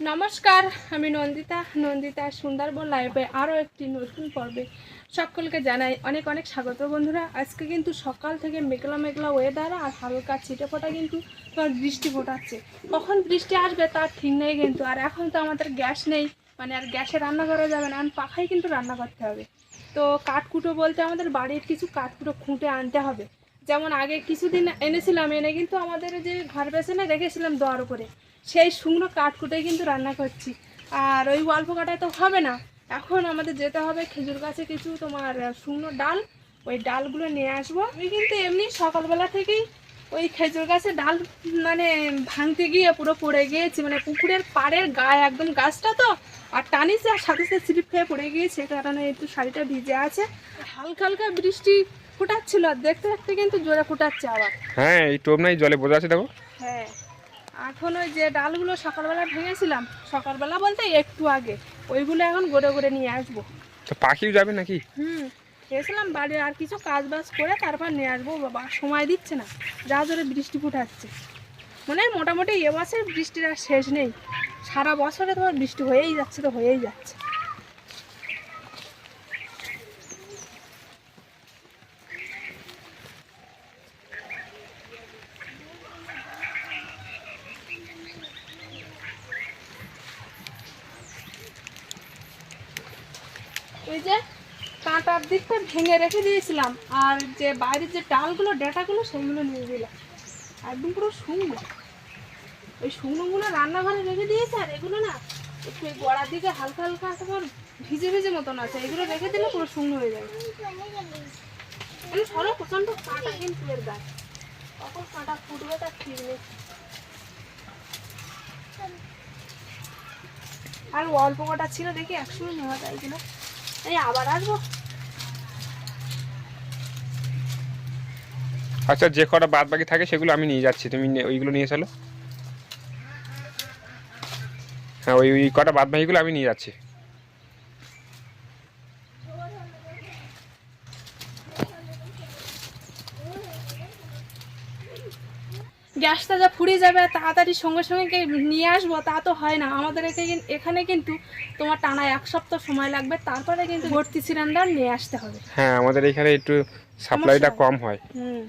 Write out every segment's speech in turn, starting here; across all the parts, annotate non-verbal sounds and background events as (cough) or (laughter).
নমস্কার আমি নন্দিতা নন্দিতা সুন্দরবন লাইভে আরও একটি নতুন পর্বে সকলকে জানাই অনেক অনেক স্বাগত বন্ধুরা। আজকে কিন্তু সকাল থেকে মেঘলা মেঘলা ওয়েদার আর হালকা ছিটে ফোটা কিন্তু তোমার বৃষ্টি ফোটাচ্ছে। কখন বৃষ্টি আসবে তার ঠিক নেই কিন্তু, আর এখন তো আমাদের গ্যাস নেই মানে আর গ্যাসে রান্না করা যাবে না পাখায় কিন্তু রান্না করতে হবে। তো কাঠকুটো বলতে আমাদের বাড়ির কিছু কাঠকুটো খুঁটে আনতে হবে। যেমন আগে কিছুদিন এনেছিলাম, এনে কিন্তু আমাদের যে ঘর পেছনে রেখেছিলাম দেওয়ার উপরে, সেই শুকনো কাঠকুটোই কিন্তু রান্না করছি। আর ওই অল্প কাটায় তো হবে না এখন আমাদের যেতে হবে খেজুর গাছে কিছু তোমার শুকনো ডাল। ওই ডালগুলো নিয়ে আসব। আমি কিন্তু এমনি সকালবেলা থেকেই ওই খেজুর গাছে ডাল মানে ভাঙতে গিয়ে পুরো পড়ে গিয়েছি। মানে পুকুরের পাড়ের গায়ে একদম গাছটা তো আর টানিছে আর সাথে সাথে স্লিপ খেয়ে পড়ে গিয়েছে। কারণে একটু শাড়িটা ভিজে আছে। হালকা হালকা বৃষ্টি ফুটাচ্ছিল আর দেখতে দেখতে কিন্তু জোরে ফুটাচ্ছে আবার। হ্যাঁ এই টোপ নাই জলে বোঝা আছে দেখো। হ্যাঁ। এখন ওই যে ডালগুলো সকালবেলা ভেঙেছিলাম সকালবেলা বলতে একটু আগে ওইগুলো এখন গড়ে গড়ে নিয়ে আসব। তো পাখিও যাবে নাকি? হুম এসেছিলাম বাড়ির আর কিছু কাজ বাজ করে তারপর নিয়ে আসব বাবা সময় দিচ্ছে না যা ধরে বৃষ্টি ফুটাচ্ছে। মানে মোটামুটি এবছর বৃষ্টির আর শেষ নেই সারা বছরে তোমার বৃষ্টি হয়েই যাচ্ছে তো হয়েই যাচ্ছে। ওই যে কাঁটার দিকটা ভেঙে রেখে দিয়েছিলাম, আর যে বাইরের যে ডালগুলো, ডাটাগুলো, সেগুলো নিয়ে দিলাম একদম পুরো শুকনো। ওই শুকনোগুলো রান্নাঘরে রেখে দিয়েছে, আর এগুলো না একটু এই গোড়ার দিকে হালকা হালকা তোমার ভিজে ভিজে মতন আছে, এগুলো রেখে দিলে পুরো শুকনো হয়ে যাবে। মানে সরো, প্রচণ্ড কাঁটা কিন্তু এর গাছ কখন কাঁটা ফুটবে তার ঠিক নেই। আর অল্প কটা ছিল দেখি, একসঙ্গে নেওয়া যায় কিনা। আচ্ছা যে কটা বাদ বাকি থাকে সেগুলো আমি নিয়ে যাচ্ছি। তুমি ওইগুলো নিয়ে চলো। হ্যাঁ ওই ওই কটা বাদ বাকিগুলো আমি নিয়ে যাচ্ছি। গ্যাসটা যা ফুরিয়ে যাবে তাড়াতাড়ি সঙ্গে সঙ্গে নিয়ে আসব তা তো হয় না। আমাদের এখানে- এখানে কিন্তু তোমার টানা এক সপ্তাহ সময় লাগবে তারপরে কিন্তু ভর্তি সিলিন্ডার নিয়ে আসতে হবে। হ্যাঁ আমাদের এখানে একটু সাপ্লাইটা কম হয়। হুম।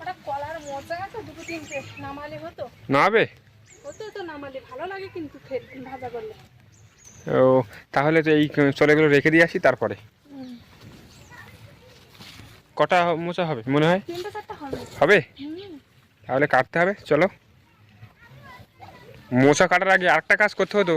ওটা কলার মজা আছে দুটো তিনটে নামালে হতো। না হবে হতো তো নামালে ভালো লাগে কিন্তু ভাজা করলে। ও তাহলে তো এই চলেগুলো রেখে দিয়ে আসি তারপরে। কটা মোচা হবে মনে হয়? হবে। তাহলে কাটতে হবে চলো। মোচা কাটার আগে আরেকটা কাজ করতে হতো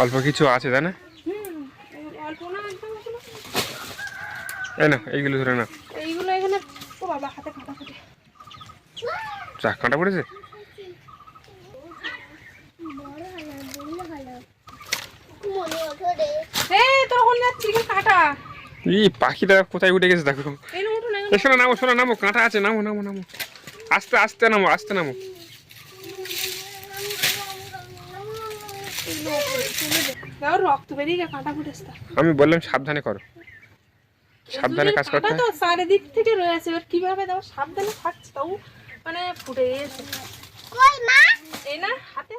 অল্প কিছু আছে তাই না? এই না এগুলো। এইগুলো ধরে না এইগুলো এখানে ও বাবা হাতে কাটা কাটে। চা কাঁটা পড়েছে? এই যাচ্ছি কাটা? ই পাখিটা কোথায় উঠে গেছে দেখো। এই না উঠুন এ শোনো নামো শোনো নামো কাঁটা আছে নামো নামো নামো। আস্তে আস্তে নামো আস্তে নামো। দেখো রক্ত বেরিয়ে গেছে কাঁটা ফুটেছে তা। আমি বললাম সাবধানে করো। সাবধানে কাজ করতে তো চারিদিক থেকে রয়েছে এবার কীভাবে দেখো সাবধানে থাকছে তাও মানে ফুটে গেছে। কই মা? এই না হাতে।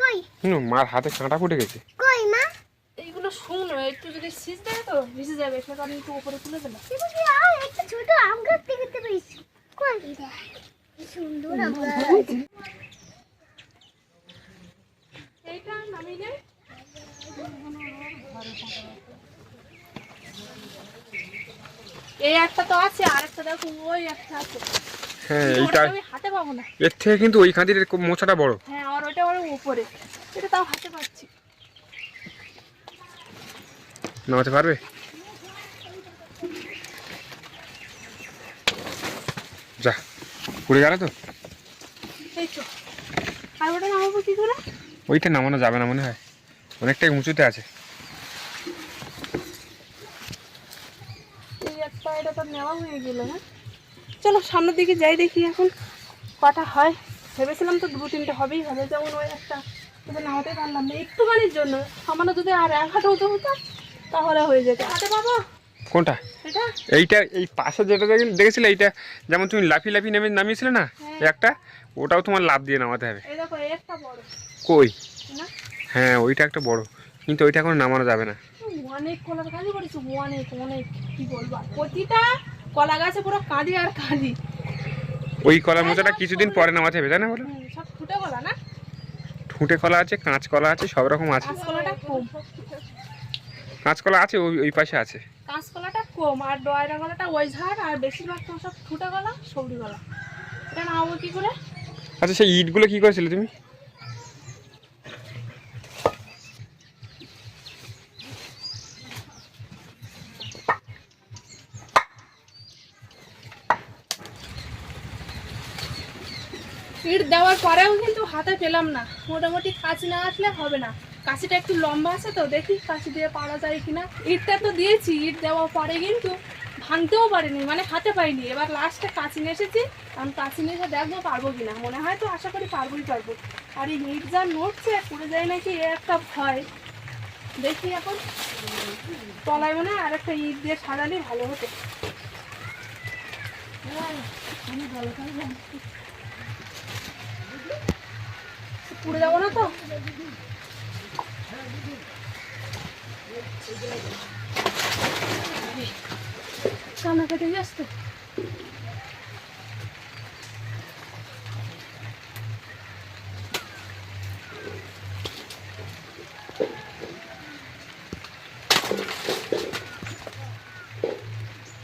কই? মার হাতে কাঁটা ফুটে গেছে। কই মা? শুকনো একটু যদি সিজ দেয় তো ভিজে যাবে সেটা আমি একটু উপরে তুলে দিলাম আর একটা ছোট আম গাছ দেখতে পেয়েছি সুন্দর আম গাছ। এইটা নামিয়ে নেই এই একটা তো আছে আর একটা দেখো ওই একটা আছে। হ্যাঁ কিন্তু এইটা হাতে পাবো না। এর থেকে কিন্তু ওই খাঁদির মোচাটা বড়। হ্যাঁ আর ওটা ওর উপরে। এটা তাও হাতে পাচ্ছি। নামাতে পারবে? যা পুড়ে গেল তো। ওইটা নামানো যাবে না মনে হয়। অনেকটাই উঁচুতে আছে। এই একটা এটা নেওয়া হয়ে চলো সামনের দিকে যাই দেখি এখন কটা হয়। ভেবেছিলাম তো দু তিনটে হবেই হবে। যেমন ওই একটা কিন্তু না হতে পারলাম না। একটুখানির জন্য। সামান্য যদি আর এক হাতে উঠে হতো তাহলে হয়ে যেত। আরে বাবা কোনটা? এটা? এইটা এই পাশে যেটা দেখেছিলে এইটা? যেমন তুমি লাফি লাফি নেমে নামিয়েছিলে না? একটা? ওটাও তোমার লাভ দিয়ে নামাতে হবে। কই? হ্যাঁ ওইটা একটা বড়। কিন্তু ওইটা এখন নামানো যাবে না। অনেক কলার কাঁদি করেছি অনেক অনেক। কি বলব প্রতিটা কলা গাছে পুরো কাঁদি আর কাঁদি। ওই কলার মোচাটা কিছুদিন পরে নামাতে হবে তাই না বলো? সব ফুটে কলা না? ঠুঁটে কলা আছে কাঁচ কলা আছে সব রকম আছে। কম কাঁচ কলা আছে ওই ওই পাশে আছে। কাঁচকলাটা কম আর ডয়রা কলাটা ওই ঝাড় আর বেশিরভাগ তো সব ফুটে গলা সবজি গলা। এটা নামাবো কি করে? আচ্ছা সেই ইটগুলো কি করেছিলে তুমি? ইট দেওয়ার পরেও কিন্তু হাতে পেলাম না। মোটামুটি কাঁচি না আসলে হবে না। কাঁচিটা একটু লম্বা আছে তো, দেখি কাশি দিয়ে পারা যায় কিনা। ইটটা তো দিয়েছি, ইট দেওয়ার পরে কিন্তু ভাঙতেও পারিনি মানে হাতে পাইনি। এবার লাস্টে কাঁচি নিয়ে এসেছি, আমি কাঁচি নিয়ে এসে দেখব পারব কিনা। মনে হয় তো আশা করি পারবোই পারব। আর এই ইট যা নড়ছে, পড়ে যায় নাকি, এ একটা ভয়। দেখি এখন। তলায় মনে হয় আর একটা ইট দিয়ে সাজালে ভালো হতো। পুড়ে যাব না তো? কান্না কেটে যাস তো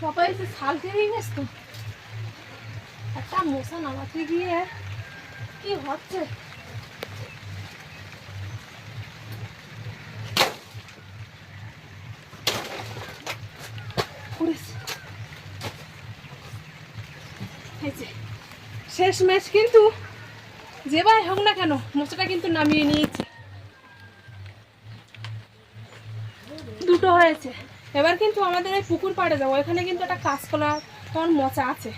সবাই এসে শাল খেয়ে গেছ তো একটা মশা নামাতে গিয়ে কি হচ্ছে শেষ ম্যাচ কিন্তু ভাই হোক না কেন মোচাটা কিন্তু নামিয়ে নিয়েছি। দুটো হয়েছে। এবার কিন্তু আমাদের এই পুকুর পাড়ে যাব। এখানে কিন্তু একটা কাঁচকলা তোমার মোচা আছে।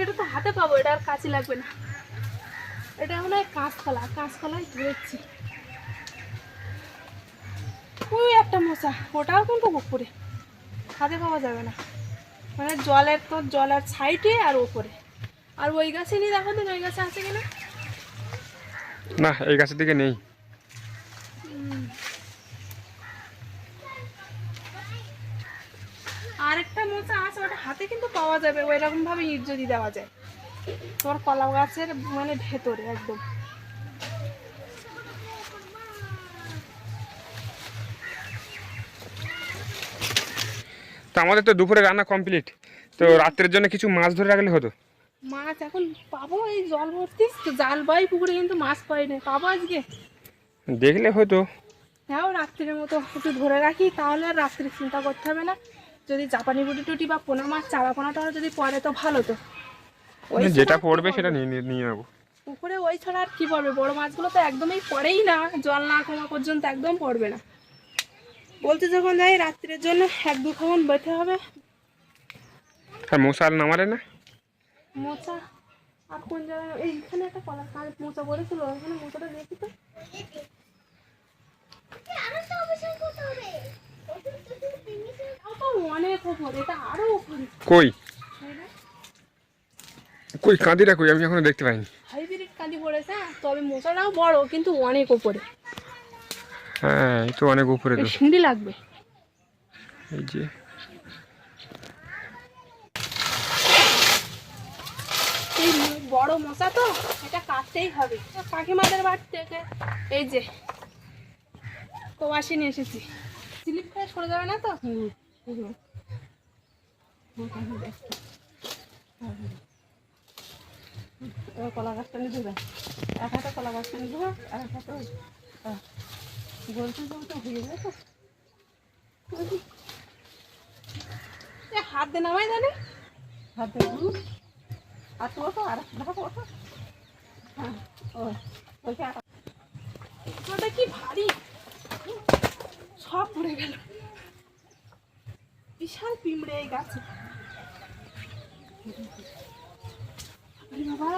এটা তো হাতে পাবো, এটা আর কাছে লাগবে না। এটা মনে হয় কাঁচকলা কাঁচকলাই ধরেছি। ওই একটা মশা ওটাও কিন্তু পুকুরে হাতে পাওয়া যাবে না। মানে জলের তো জলের সাইডে আর ওপরে আর ওই গাছে নিয়ে দেখো দিন ওই গাছে আছে কিনা? না এই গাছের দিকে নেই। আর একটা মোচা আছে ওটা হাতে কিন্তু পাওয়া যাবে ওই রকম ভাবে ইট যদি দেওয়া যায়। তোমার কলা গাছের মানে ভেতরে একদম। তো আমাদের তো দুপুরে রান্না কমপ্লিট তো রাত্রের জন্য কিছু মাছ ধরে রাখলে হতো? মাছ এখন পাবো এই জল ভর্তি। তো জাল বাই পুকুরে কিন্তু মাছ পাই না পাবো আজকে? দেখলে হতো। হ্যাঁ রাত্রির মতো একটু ধরে রাখি তাহলে আর রাত্রি চিন্তা করতে হবে না। যদি জাপানি বুটি টুটি বা পোনা মাছ চারা পোনাটা যদি পরে তো ভালো তো যেটা পড়বে সেটা নিয়ে নিয়ে- নেব। পুকুরে ওই ছাড়া আর কি পড়বে? বড় মাছগুলো তো একদমই পড়েই না। জল না কমা পর্যন্ত একদম পড়বে না। বলতে যখন যাই রাত্রের জন্য এক দু খাবন বেঁধে হবে। আর মশাল নামারে না? মোচা? আর কোন জায়গায়? এইখানে একটা কলা কাল মোচা পড়েছিল ওখানে মোচাটা দেখি তো। আরও তো অবশ্যই করতে হবে তাও তো অনেক ওপরে এটা আরও ওপরে কই কই কাঁদিরা কই আমি এখনও দেখতে পাইনি। হাইব্রিড কালি পড়েছে হ্যাঁ, তবে মোচাটাও বড় কিন্তু অনেক ওপরে হ্যাঁ এই তো অনেক উপরে তো। সিঁড়ি লাগবে। এই যে। এই বড় মশা তো এটা কাটতেই হবে। কাকিমাদের বাড়ি থেকে এই যে নিয়ে এসেছি। স্লিপ খেয়ে সরে যাবে না তো? ওই কলা গাছটা নিয়ে দেবে এক হাতে কলা গাছটা নিয়ে দেবো আর এক হাতে গলতে গলতে হয়ে যাবে তো। হাত দে নামাই জানে হাতে ধরু আর তো ওঠো আর দেখো ওঠো হ্যাঁ ও ওইটা ওটা কি ভারী। সব পড়ে গেল। বিশাল পিমড়ে এই গাছে। বাবা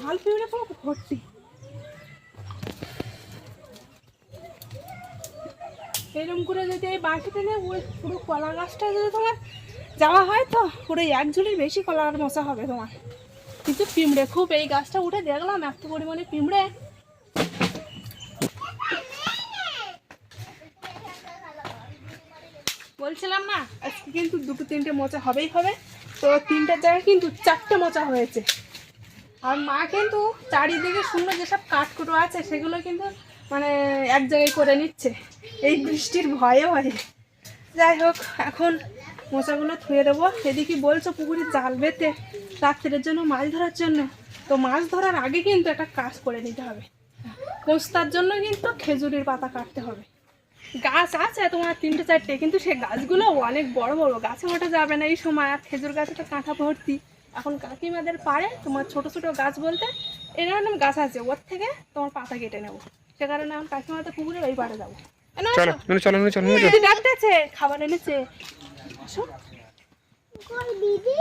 ভর্তি এরকম করে যদি এই বাঁশি টেনে ওই পুরো কলা গাছটা যদি তোমার যাওয়া হয় তো পুরো এক ঝুড়ির বেশি কলার মশা হবে তোমার। কিন্তু পিমড়ে, খুব এই গাছটা উঠে দেখলাম, এত পরিমাণে পিমড়ে। বলছিলাম না, আজকে কিন্তু দুটো তিনটে মোচা হবেই হবে। তো তিনটার জায়গায় কিন্তু চারটে মোচা হয়েছে। আর মা কিন্তু চারিদিকে শূন্য যেসব কাঠকুটো আছে, সেগুলো কিন্তু মানে এক জায়গায় করে নিচ্ছে। এই বৃষ্টির ভয়ে ভয়ে। যাই হোক, এখন মোচাগুলো ধুয়ে দেবো। এদিকে বলছো পুকুরে জাল বেতে রাত্রের জন্য মাছ ধরার জন্য। তো মাছ ধরার আগে কিন্তু একটা কাজ করে নিতে হবে। কোস্তার জন্য কিন্তু খেজুরির পাতা কাটতে হবে। গাছ আছে তোমার তিনটে চারটে কিন্তু সে গাছগুলো অনেক বড় বড় গাছে ওঠা যাবে না এই সময়। আর খেজুর গাছে তো কাঁঠা ভর্তি। এখন কাকিমাদের পারে তোমার ছোট ছোট গাছ বলতে এরকম গাছ আছে ওর থেকে তোমার পাতা কেটে নেব। সে কারণে এখন কাকিমাদের পুকুরে ওই পাড়ে যাব। চলো চলো চলো ডাকতেছে খাবার এনেছে। দিদি?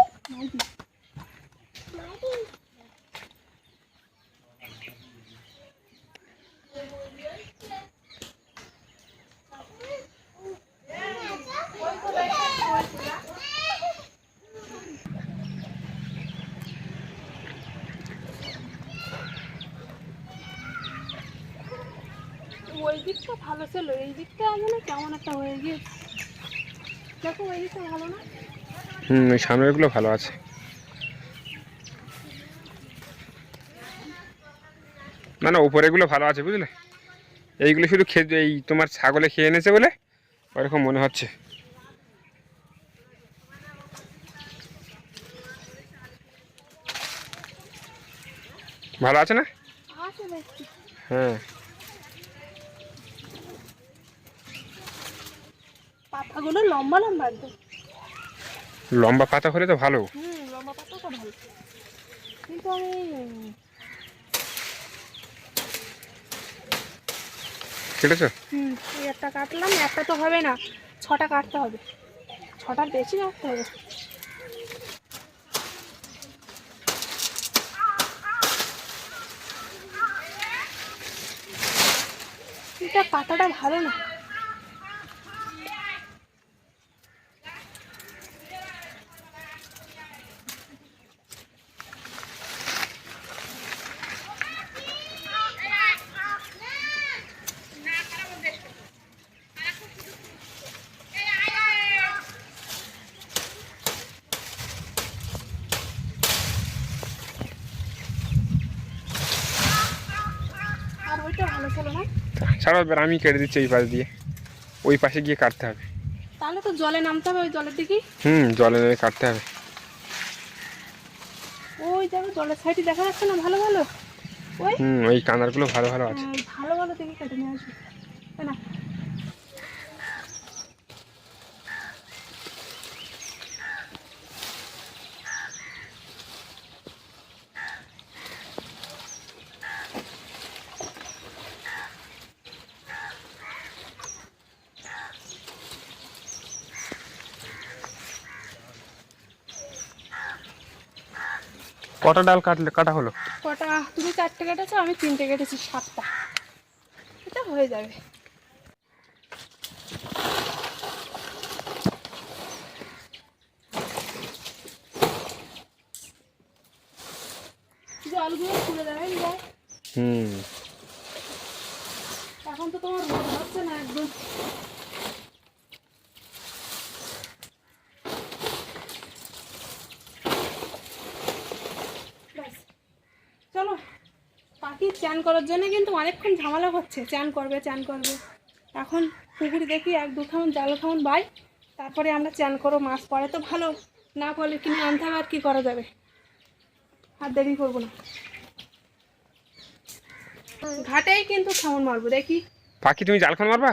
দিকটা ভালো ছিল এই দিকটা যেন কেমন একটা হয়ে গিয়েছে। দেখো ওই দিকটা ভালো না? হুম ওই সামনেরগুলো ভালো আছে। না না উপরেগুলো ভালো আছে বুঝলে? এইগুলো শুধু খেয়ে এই তোমার ছাগলে খেয়ে এনেছে বলে ওরকম মনে হচ্ছে। ভালো আছে না? হ্যাঁ। পাতাগুলো লম্বা লম্বা একদম। লম্বা পাতা হলে তো ভালো। হুম লম্বা পাতাটা ভালো। কিন্তু আমি কেটেছো? হুম এই একটা কাটলাম একটা তো হবে না ছটা কাটতে হবে। ছটার বেশি কাটতে হবে। এটা পাতাটা ভালো না আর ওইটা ভালো ছিল না ছাড়ো এবার আমি কেটে দিচ্ছি এই পাশ দিয়ে। ওই পাশে গিয়ে কাটতে হবে। তাহলে তো জলে নামতে হবে ওই জলের দিকে হুম জলে নেমে কাটতে হবে। ওই দেখো জলের সাইডে দেখা যাচ্ছে না ভালো ভালো? ওই? হুম ওই কানারগুলো ভালো ভালো আছে। ভালো ভালো দেখে কেটে নিয়ে আসবে না কটা ডাল কাটলে, কাটা হলো? কটা? তুমি চারটে কেটেছো, আমি তিনটে কেটেছি, সাতটা। এটা হয়ে যাবে জলগুলো তুলে দেবেন যায় হুম এখন তো তোমার রোদ হচ্ছে না একদম ব্যাস। চলো পাখি চান করার জন্য কিন্তু অনেকক্ষণ ঝামেলা হচ্ছে। চান করবে চান করবে। এখন পুকুরে দেখি এক দু খামন জাল খামন বাই তারপরে আমরা চান করো মাছ। পরে তো ভালো না পড়লে কিনে আনতে হবে আর কি করা যাবে? আর দেরি করব না। ঘাটেই কিন্তু খামন মারবো দেখি। পাখি তুমি জালখান মারবা?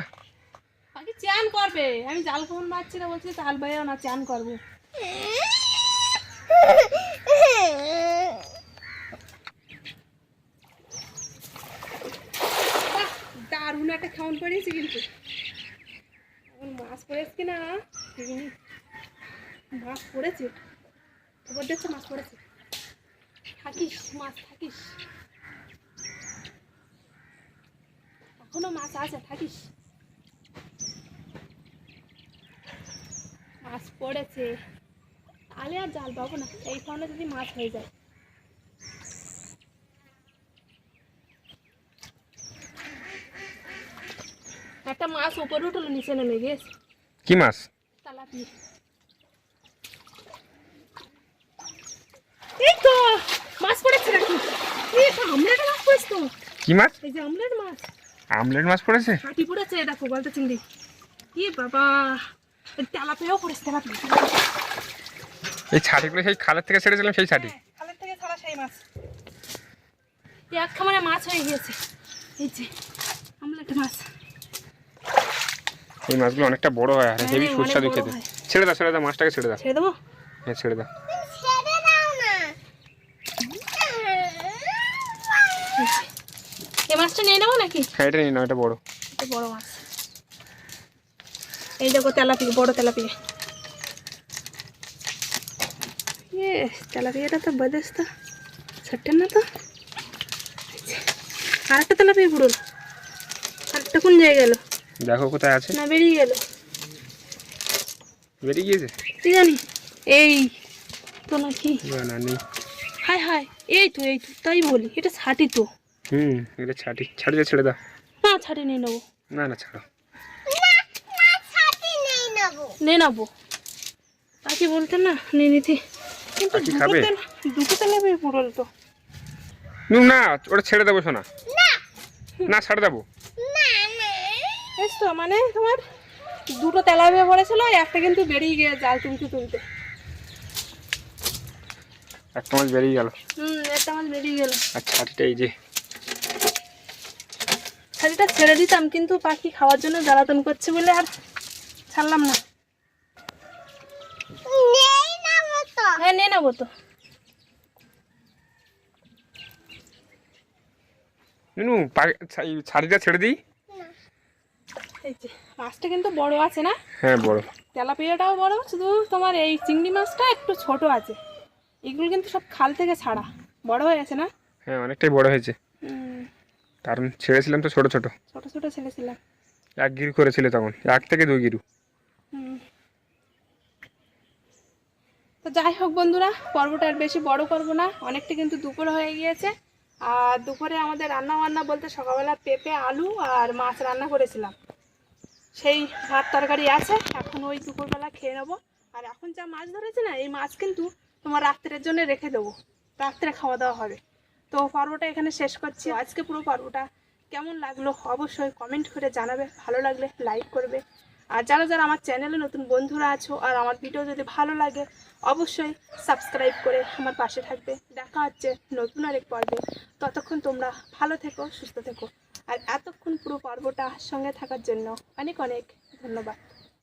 পাখি চান করবে। আমি জাল কখন মারছি না বলছি জাল বাইরেও না চান করব। (laughs) দারুণ একটা খাওয়ান পড়েছি কিন্তু। এখন মাছ পড়েছে কি না মাছ পড়েছে? খবর দিচ্ছে মাছ পড়েছে। থাকিস, মাছ থাকিস। এখনও মাছ আছে, থাকিস। মাছ পড়েছে। তাহলে আর জাল পাবো না। এই ফোনে যদি মাছ হয়ে যায়। একটা মাছ উপরে উঠল নিচে নেমে গেছে। কি মাছ? তালাপি এই তো মাছ পড়েছে নাকি? এই তো আমলেট মাছ পড়েছে তো। কি মাছ? এই যে আমলেট মাছ। আমলেট মাছ পড়েছে? হাঁটি পড়েছে দেখো বলতে চিংড়ি। কি বাবা তেলাপিয়াও পড়েছে তেলাপি এই ছাটিগুলো সেই খালের থেকে ছেড়েছিলাম সেই ছাটি। খালের থেকে ছাড়া সেই মাছ। এই এক খামারে মাছ হয়ে গিয়েছে। এই যে আমলেট মাছ। এই মাছগুলো অনেকটা বড় হয় আর হ্যাঁ, হেভি সুস্বাদু খেতে ছেড়ে দাও ছেড়ে দাও মাছটাকে ছেড়ে দাও। ছেড়ে দেবো? হ্যাঁ ছেড়ে দাও। এই মাছটা নিয়ে নেব নাকি? হ্যাঁ এটা নিয়ে নাও এটা বড়। এটা বড় মাছ। এই দেখো তেলাপিয়া বড় তেলাপিয়া। ইয়ে তেলাপিয়াটা তো বদেস তো না তো? আরেকটা তেলাপিয়া পুরো। আরেকটা কোন জায়গায় গেল? দেখো কোথায় আছে। না বেরিয়ে গেল। বেরিয়ে গিয়েছে? তুই জানি এই তো নাকি? না না নেই। হায় হায় এই তো এই তো তাই বলি এটা ছাটি তো। হুম এটা ছাটি। ছাড়ি দিয়ে ছেড়ে দাও। না ছাটি নিয়ে নেব। না না ছাড়ো। নিয়ে নেব। তাকে বলতে না নিয়ে নিতে। কিন্তু দুটো খাবে? তেল পুরো তো। নু, না ওটা ছেড়ে দেবো শোনা। না ছাড়ে দেবো। বেশ তো মানে তোমার দুটো তেলাপিয়া পড়েছিল একটা কিন্তু বেরিয়ে গিয়ে জাল তুলতে তুলতে। একটা মাছ বেরিয়ে গেল। হুম একটা মাছ বেরিয়ে গেল। আর ছাটিটা এই যে। ছাড়িটা ছেড়ে দিতাম কিন্তু পাখি খাওয়ার জন্য জ্বালাতন করছে বলে আর ছাড়লাম না। নেই হ্যাঁ নিয়ে নেব তো। নুনু পা- ছা- ছেড়ে দিই। এই যে মাছটা কিন্তু বড় আছে না? হ্যাঁ বড়। তেলাপিয়াটাও বড় শুধু তোমার এই চিংড়ি মাছটা একটু ছোট আছে। এগুলো কিন্তু সব খাল থেকে ছাড়া। বড় হয়ে আছে না? হ্যাঁ অনেকটাই বড় হয়েছে। কারণ ছেড়েছিলাম তো ছোট ছোট। ছোট ছোট ছেলেছিলাম এক গিরু করেছিল তখন এক থেকে দুই গিরু। তো যাই হোক বন্ধুরা পর্বটা আর বেশি বড় করব না। অনেকটা কিন্তু দুপুর হয়ে গিয়েছে। আর দুপুরে আমাদের রান্না বান্না বলতে সকালবেলা পেঁপে আলু আর মাছ রান্না করেছিলাম। সেই ভাত তরকারি আছে, এখন ওই দুপুরবেলা খেয়ে নেব। আর এখন যা মাছ ধরেছে না, এই মাছ কিন্তু তোমার রাত্রের জন্য রেখে দেবো। রাত্রে খাওয়া দাওয়া হবে। তো পর্বটা এখানে শেষ করছি। আজকে পুরো পর্বটা কেমন লাগল অবশ্যই কমেন্ট করে জানাবে। ভালো লাগলে লাইক করবে। আর যারা যারা আমার চ্যানেলে নতুন বন্ধুরা আছো আর আমার ভিডিও যদি ভালো লাগে, অবশ্যই সাবস্ক্রাইব করে আমার পাশে থাকবে। দেখা হচ্ছে নতুন আরেক পর্বে। ততক্ষণ তোমরা ভালো থেকো, সুস্থ থেকো। আর এতক্ষণ পুরো পর্বটা সঙ্গে থাকার জন্য অনেক অনেক ধন্যবাদ।